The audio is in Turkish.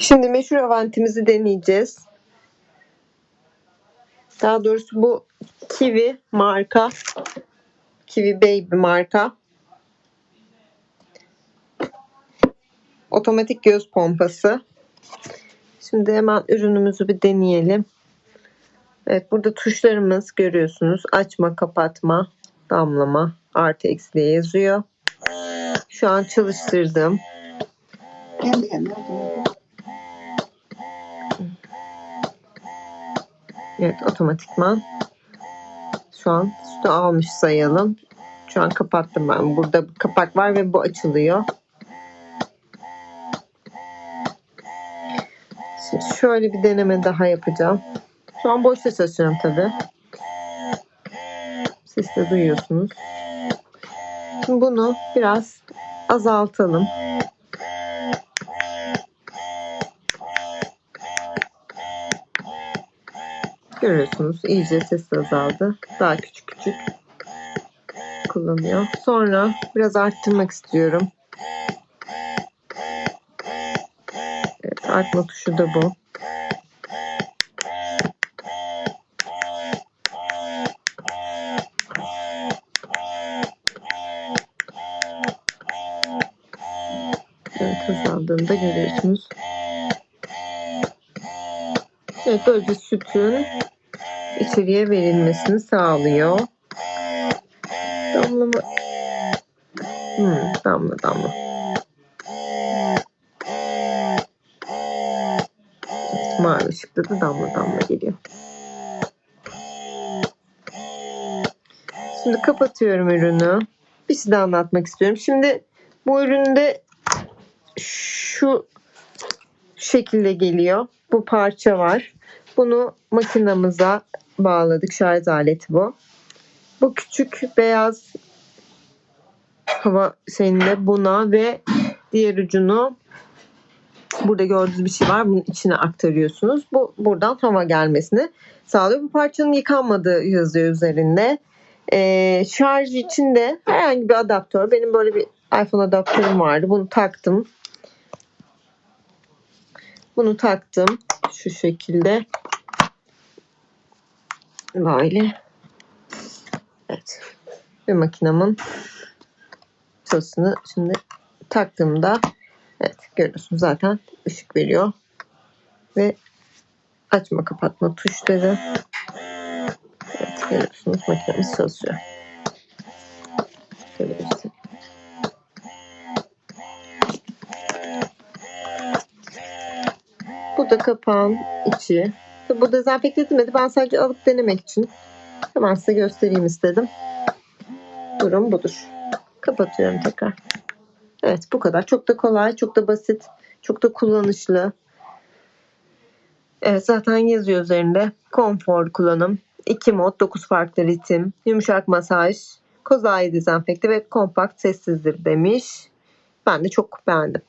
Şimdi meşhur avantimizi deneyeceğiz. Daha doğrusu bu Kiwi marka. Kiwi Baby marka. Otomatik göz pompası. Şimdi hemen ürünümüzü bir deneyelim. Evet burada tuşlarımız görüyorsunuz. Açma, kapatma, damlama, artı eksi diye yazıyor. Şu an çalıştırdım. Evet otomatikman. Şu an sütü almış sayalım. Şu an kapattım ben. Burada kapak var ve bu açılıyor. Şimdi şöyle bir deneme daha yapacağım. Şu an boşta çalışıyorum tabi. Siz de duyuyorsunuz. Şimdi bunu biraz azaltalım. Görüyorsunuz iyice ses azaldı. Daha küçük küçük kullanıyor. Sonra biraz arttırmak istiyorum. Evet, artma tuşu da bu. Evet azaldığını da görüyorsunuz. Evet böylece sütün içeriye verilmesini sağlıyor. Damlama. Hmm, damla damla. Mavi ışıkta da damla damla geliyor. Şimdi kapatıyorum ürünü. Bir şey daha anlatmak istiyorum. Şimdi bu üründe şu şekilde geliyor. Bu parça var. Bunu makinamıza bağladık. Şarj aleti bu. Bu küçük beyaz hava şeyinde buna ve diğer ucunu burada gördüğünüz bir şey var. Bunun içine aktarıyorsunuz. Bu buradan hava gelmesini sağlıyor. Bu parçanın yıkanmadığı yazıyor üzerinde. Ee, şarj için de herhangi bir adaptör. Benim böyle bir iPhone adaptörüm vardı. Bunu taktım. Bunu taktım. Şu şekilde. Böyle. Evet. Ve makinamın çalışını şimdi taktığımda evet görüyorsunuz zaten ışık veriyor. Ve açma kapatma tuşları. Evet görüyorsunuz makinemiz çalışıyor. Şöyle göstereyim. Bu da kapağın içi. Bu dezenfekte edilmedi. Ben sadece alıp denemek için hemen size göstereyim istedim. Durum budur. Kapatıyorum tekrar. Evet bu kadar. Çok da kolay, çok da basit, çok da kullanışlı. Evet zaten yazıyor üzerinde. Konfor kullanım. 2 mod, 9 farklı ritim, yumuşak masaj, kozai dezenfekte ve kompakt sessizdir demiş. Ben de çok beğendim.